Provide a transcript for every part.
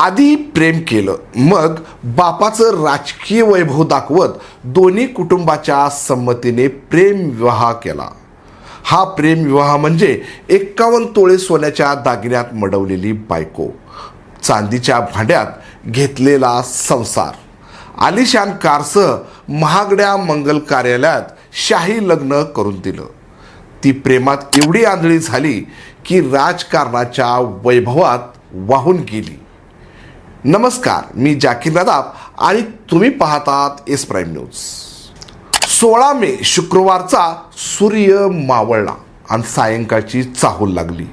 आधी प्रेम केलं मग बापाचं राजकीय वैभव दाखवत दोन्ही कुटुंबाच्या संमतीने प्रेम विवाह केला. हा प्रेम विवाह म्हणजे एक्कावन्न तोळे सोन्याच्या दागिन्यात मडवलेली बायको चांदीच्या भांड्यात घेतलेला संसार. आलिशान कारसह महागड्या मंगल कार्यालयात शाही लग्न करून दिलं. ती प्रेमात एवढी आंधळी झाली की राजकारणाच्या वैभवात वाहून गेली. नमस्कार मी जाकीर नदाब आणि तुम्ही पाहतात एस प्राईम न्यूज. सोळा मे शुक्रवारचा सूर्य मावळला आणि सायंकाळची चाहूल लागली.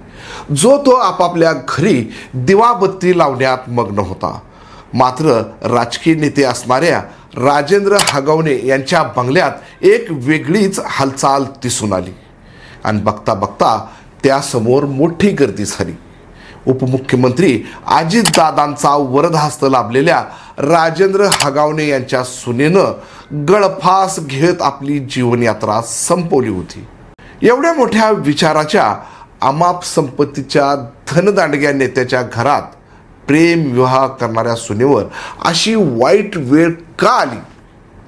जो तो आपापल्या घरी दिवाबत्ती लावण्यात मग्न होता. मात्र राजकीय नेते असणाऱ्या राजेंद्र हगवणे यांच्या बंगल्यात एक वेगळीच हालचाल दिसून आली. आणि बघता बघता त्यासमोर मोठी गर्दी झाली. उपमुख्यमंत्री अजितदादांचा वरदहस्त लाभलेल्या राजेंद्र हगावणे यांच्या सुनेनं गळफास घेत आपली जीवनयात्रा संपवली होती. एवढ्या मोठ्या विचाराच्या अमाप संपत्तीच्या धनदांडग्या नेत्याच्या घरात प्रेम विवाह करणाऱ्या सुनेवर अशी वाईट वेळ का आली?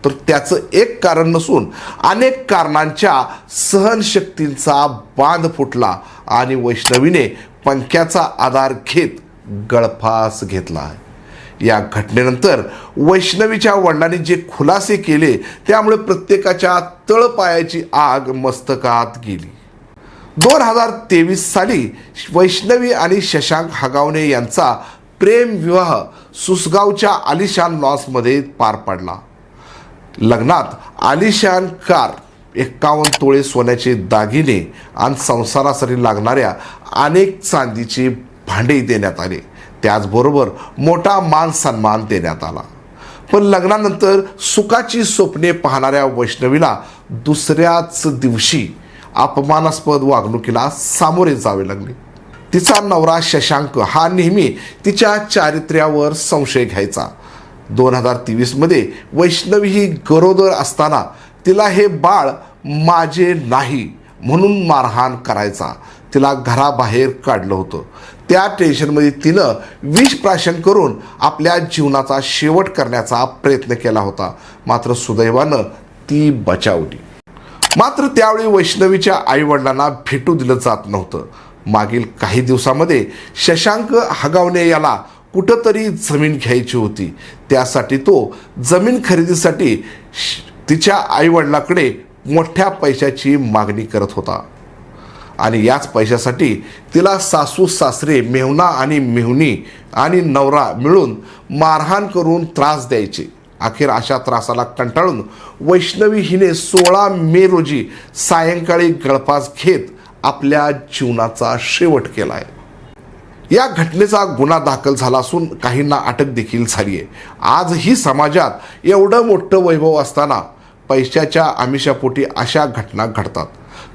तर त्याचं एक कारण नसून अनेक कारणांच्या सहनशक्तींचा बांध फुटला आणि वैष्णवीने पंख्याचा आधार घेत गळफास घेतला. या घटनेनंतर वैष्णवीच्या वडिलांनी जे खुलासे केले त्यामुळे प्रत्येकाच्या तळपायाची आग मस्तकात गेली. दोन हजार तेवीस साली वैष्णवी आणि शशांक हगावणे यांचा प्रेम विवाह सुसगावच्या आलिशान लॉसमध्ये पार पडला. लग्नात आलिशान कार एक्कावन्न तोळे सोन्याचे दागिने आणि संसारासाठी लागणाऱ्या अनेक चांदीचे भांडे देण्यात आले. त्याचबरोबर मोठा मान सन्मान देण्यात आला. पण लग्नानंतर सुखाची स्वप्ने पाहणाऱ्या वैष्णवीला दुसऱ्याच दिवशी अपमानास्पद वागणुकीला सामोरे जावे लागले. तिचा नवरा शशांक हा नेहमी तिच्या चारित्र्यावर संशय घ्यायचा. दोन हजार तेवीसमध्ये वैष्णवी ही गरोदर असताना तिला हे बाळ माझे नाही म्हणून मारहाण करायचा. तिला घराबाहेर काढलं होतं. त्या टेन्शनमध्ये तिनं विष प्राशन करून आपल्या जीवनाचा शेवट करण्याचा प्रयत्न केला होता. मात्र सुदैवानं ती बचावली. मात्र त्यावेळी वैष्णवीच्या आईवडिलांना भेटू दिलं जात नव्हतं. मागील काही दिवसामध्ये शशांक हगावणे याला कुठंतरी जमीन घ्यायची होती. त्यासाठी तो जमीन खरेदीसाठी श- तिच्या आईवडिलाकडे मोठ्या पैशाची मागणी करत होता. आणि याच पैशासाठी तिला सासू सासरे मेहुणा आणि मेहुणी आणि नवरा मिळून मारहाण करून त्रास द्यायचे. अखेर अशा त्रासाला कंटाळून वैष्णवी हिने सोळा मे रोजी सायंकाळी गळफास घेत आपल्या जीवनाचा शेवट केला आहे या घटनेचा गुन्हा दाखल झाला असून काहींना अटक देखील झाली आहे आजही समाजात एवढं मोठं वैभव असताना पैशाच्या आमिषापोटी अशा घटना घडतात.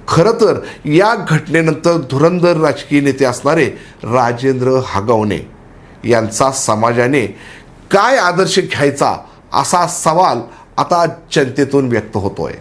खरं तर या घटनेनंतर धुरंधर राजकीय नेते असणारे राजेंद्र हगवणे यांचा समाजाने काय आदर्श घ्यायचा असा सवाल आता जनतेतून व्यक्त होतोय.